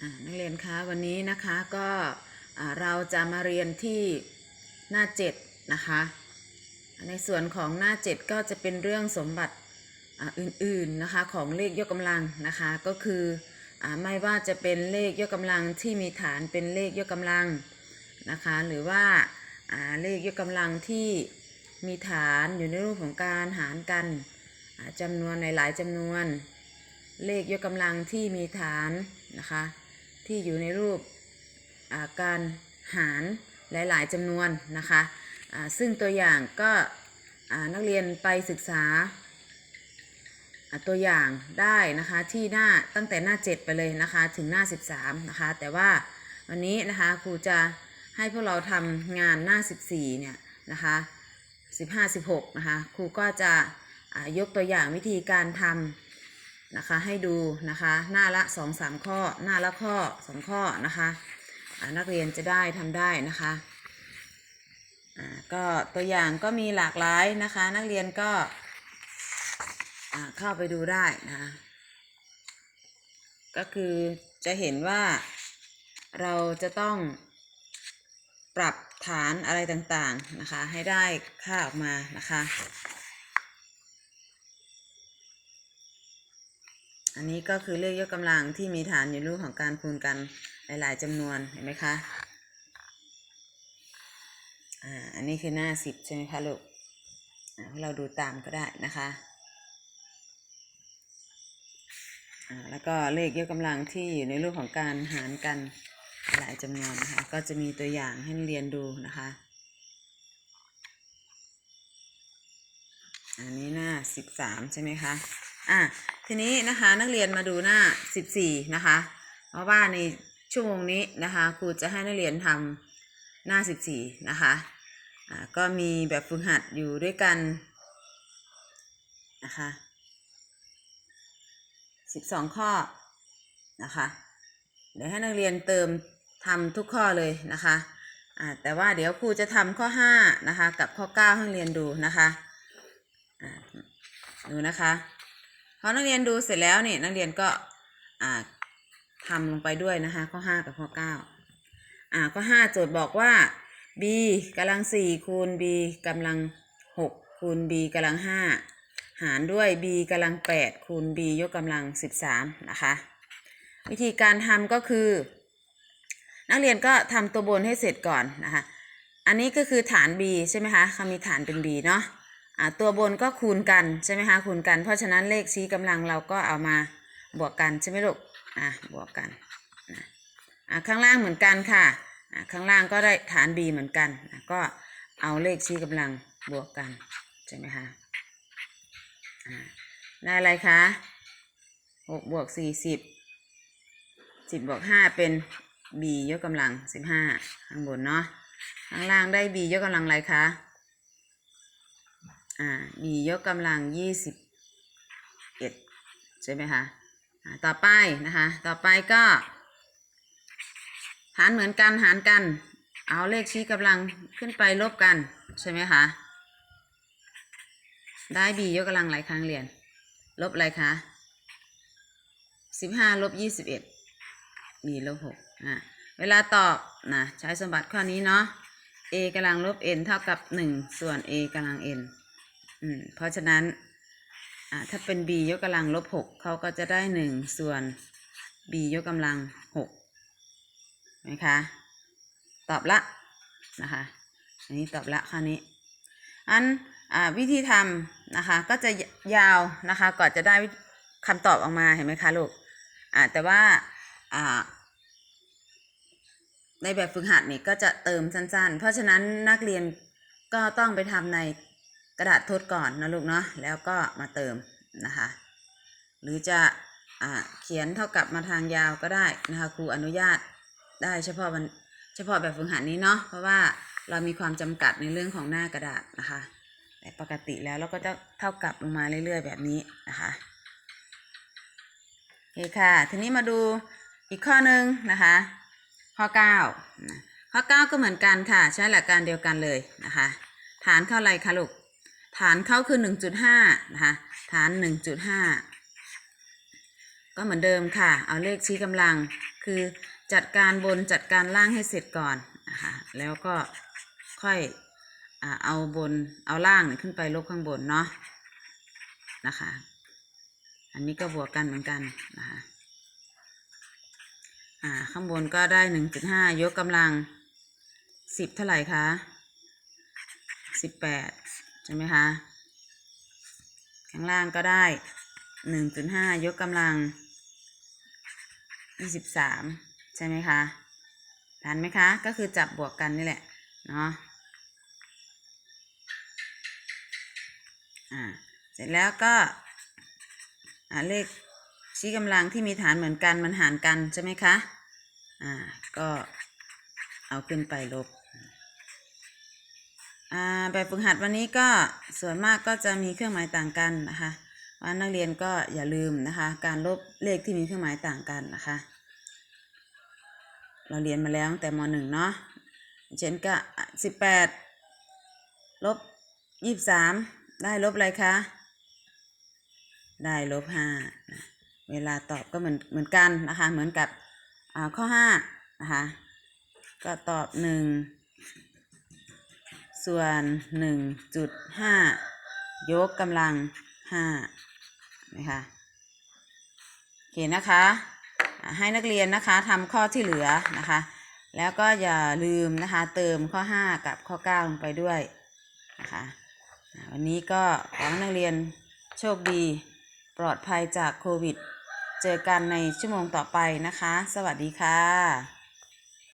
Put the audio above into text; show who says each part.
Speaker 1: นักเรียนคะวันนี้นะคะก็เราจะมาเรียนที่หน้า7นะคะ ในส่วนของหน้า7ก็จะเป็นเรื่องสมบัติอื่นๆนะคะของเลขยกกำลังนะคะก็คืออไม่ว่าจะเป็นเลขยกกำลังที่มีฐานเป็นเลขยกกำลังนะคะหรือว่าเลขยกกำลังที่มีฐานอยู่ในรูปของการหารกันจำนวนในหลายๆจำนวน เลขยกกำลังที่มีฐานนะคะ ที่อยู่ในรูปาการหารหลาย ๆจำนวนนะคะซึ่งตัวอย่างก็นักเรียนไปศึกษาตัวอย่างได้นะคะที่หน้าตั้งแต่หน้า 7 ไปเลยนะคะถึงหน้า 13นะคะแต่ว่าวันนี้นะคะครูจะให้พวกเราทำงานหน้า 14เนี่ยนะคะ15 16นะคะครูก็จะยกตัวอย่างวิธีการทำ นะคะให้ดูนะคะหน้าละ2อสามข้อหน้าละข้อสองข้อนะคะนักเรียนจะได้ทำได้นะคะก็ตัวอย่างก็มีหลากหลายนะคะ นักเรียนก็เข้าไปดูได้นะคะก็คือจะเห็นว่าเราจะต้องปรับฐานอะไรต่างๆนะคะ ให้ได้ค่าออกมานะคะ อันนี้ก็คือเลขยกกำลังที่มีฐานอยู่รูปของการคูณกันหลาย ๆจำนวนเห็นไหมคะ อ่า อันนี้คือหน้าสิบใช่ไหมคะลูกอ่าเราดูตามก็ได้นะคะ อ่า แล้วก็เลขยกกำลังที่อยู่ในรูปของการหารกันหลายจำนวนนะคะ ก็จะมีตัวอย่างให้เรียนดูนะคะ อันนี้หน้าสิบสามใช่ไหมคะ อะทีนี้นะคะนักเรียนมาดูหน้า 14 นะคะ เพราะว่าในชั่วโมงนี้นะคะครูจะให้นักเรียนทำหน้า 14 นะคะอ่าก็มีแบบฝึกหัดอยู่ด้วยกันนะคะ 12 ข้อนะคะ เดี๋ยวให้นักเรียนเติมทำทุกข้อเลยนะคะอ่าแต่ว่าเดี๋ยวครูจะทำข้อ 5 นะคะ กับข้อ 9 ให้เรียนดูนะคะอ่าดูนะคะ พอนักเรียนดูเสร็จแล้วเนี่ยนักเรียนก็ทำลงไปด้วยนะคะข้อ 5 กับข้อ 9 อ่าข้อ 5 โจทย์บอกว่า b กำลัง 4 คูณ b กำลัง 6 คูณ b กำลัง 5 หารด้วย b กำลัง 8 คูณ b ยกกำลัง 13 นะคะ วิธีการทำก็คือ นักเรียนก็ทำตัวบนให้เสร็จก่อนนะคะ อันนี้ก็คือฐาน b ใช่ไหมคะเขามีฐานเป็น b เนาะ ตัวบนก็คูณกันใช่ไหมคะคูณกัน เพราะฉะนั้นเลขชี้กำลังเราก็เอามาบวกกันใช่ไหมลูกอะบวกกันอ่าข้างล่างเหมือนกันค่ะอ่าข้างล่างก็ได้ฐาน b เหมือนกันอะก็เอาเลขชี้กำลังบวกกันใช่ไหมคะอ่าได้อะไรคะหกบวกสี่สิบสิบบวกห้าเป็น b ยกกำลังสิบห้าข้างบนเนาะข้างล่างได้ b ยกกำลังอะไรคะ อ่า b ยกกำลังยี่สิบเอ็ดใช่ไหมคะต่อไปนะคะ ต่อไปก็ หารเหมือนกันหารกัน เอาเลขชี้กำลังขึ้นไปลบกัน ใช่ไหมคะ ได้ b ยกกำลังหลายครั้งเรียน ลบอะไรคะสิบห้าลบยี่สิบเอ็ด b ลบหกอะเวลาตอบนะใช้สมบัติข้อนี้เนาะ a กำลังลบ n เท่ากับหนึ่งส่วน a กำลัง n อืมเพราะฉะนั้นอ่าถ้าเป็น b ยกกำลังลบหกเขาก็จะได้หนึ่งส่วน b ยกกำลังหกไหมคะตอบละนะคะอันนี้ตอบละข้อนี้อันอ่าวิธีทำนะคะก็จะยาวนะคะก่อนจะได้คำตอบออกมาเห็นไหมคะลูกอ่าแต่ว่าอ่าในแบบฝึกหัดนี่ก็จะเติมสั้นๆ เพราะฉะนั้นนักเรียนก็ต้องไปทำใน กระดาษทดก่อนนะลูกเนาะแล้วก็มาเติมนะคะ หรือจะอ่าเขียนเท่ากับมาทางยาวก็ได้นะคะครูอนุญาตได้เฉพาะวันเฉพาะแบบฝึกหัดนี้เนาะเพราะว่าเรามีความจำกัดในเรื่องของหน้ากระดาษนะคะ แต่ปกติแล้วเราก็จะเท่ากับลงมาเรื่อยๆ แบบนี้นะคะโอเคค่ะ ทีนี้มาดูอีกข้อหนึ่งนะคะ ข้อ9ข้อ9ก็เหมือนกันค่ะ ใช้หลักการเดียวกันเลยนะคะ ฐานเข้าอะไรคะลูก ฐานเข้าคือ1.5นะคะฐาน1.5ก็เหมือนเดิมค่ะ เอาเลขชี้กำลังคือจัดการบนจัดการล่างให้เสร็จก่อนนะคะแล้วก็ค่อยอเอาบนเอาล่างขึ้นไปลบข้างบนเนาะนะคะ อันนี้ก็บวกกันเหมือนกันนะคะอ่าข้างบนก็ได้หนึ่งจุดห้ายกกำลังสิบเท่าไหร่คะสิบแปด ช่ไหมคะข้างล่างก็ได้หนึ่งจุดห้ายกกำลังยี่สิบสามใช่ไหมคะทันไหมคะ ก็คือจับบวกกันนี่แหละเนาะอ่าเสร็จแล้วก็อ่าเลขชี้กำลังที่มีฐานเหมือนกันมันหารกันใช่ไหมคะอ่าก็เอาขึ้นไปลบ แบบฝึกหัดวันนี้ก็ส่วนมากก็จะมีเครื่องหมายต่างกันนะคะว่านักเรียนก็อย่าลืมนะคะ การลบเลขที่มีเครื่องหมายต่างกันนะคะ เราเรียนมาแล้วตั้งแต่มหนึ่งเนาะเช่นก็สิบแปดลบยี่สิบสามได้ลบอะไรคะ ได้ลบห้าเวลาตอบก็เหมือนเหมือนกันนะคะ เหมือนกับข้อห้านะคะ ก็ตอบหนึ่ง ส่วนหนึ่งจุดห้ายกกำลังห้านะคะโอเคนะคะให้นักเรียนนะคะทำข้อที่เหลือนะคะ แล้วก็อย่าลืมนะคะเติมข้อ 5 กับข้อ 9 ลงไปด้วยนะคะวันนี้ก็ขอให้นักเรียนโชคดีปลอดภัยจากโควิด เจอกันในชั่วโมงต่อไปนะคะ สวัสดีค่ะ